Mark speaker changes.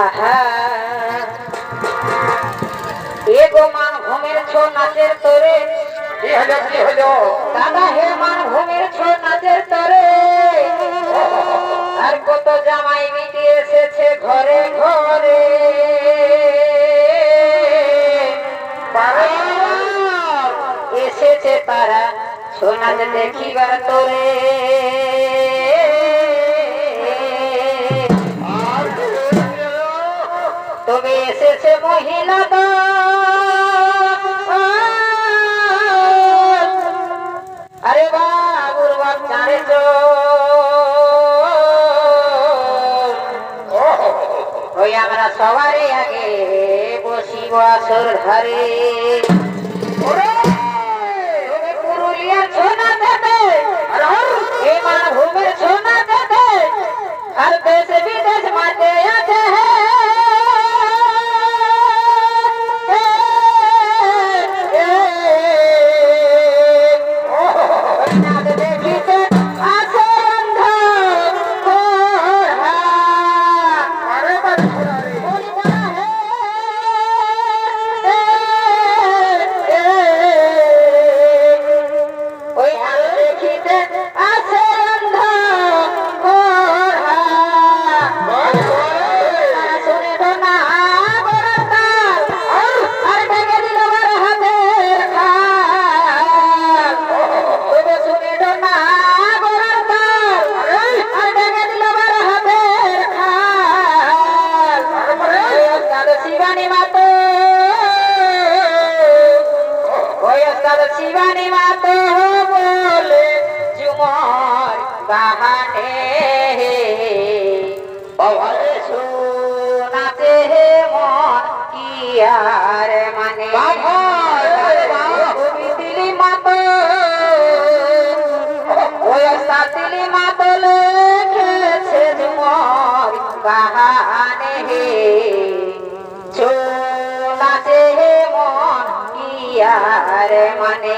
Speaker 1: আহা। এগো মান ঘুমের ছো নাচের তোরে।
Speaker 2: কি হলো কি হলো।
Speaker 1: দাদা হে মান ঘুমের ছো নাচের তোরে। আর কত জামাই মিটি এসেছে ঘরে ঘরে। এসেছে তারা সোনাজ দেখিবার তোরে।
Speaker 2: আরে
Speaker 1: বাবুর বাচ্চারে ওই আমরা সবারই আগে বসিব আসর ওরে, ওরে সোনা দেবে। আর মানে তুমি দিলি মাতো ওই ওস্তাদ দিলি মাতো লেখেছে ঝুমর বাহানে হে চোলাতে মন কি আর মানে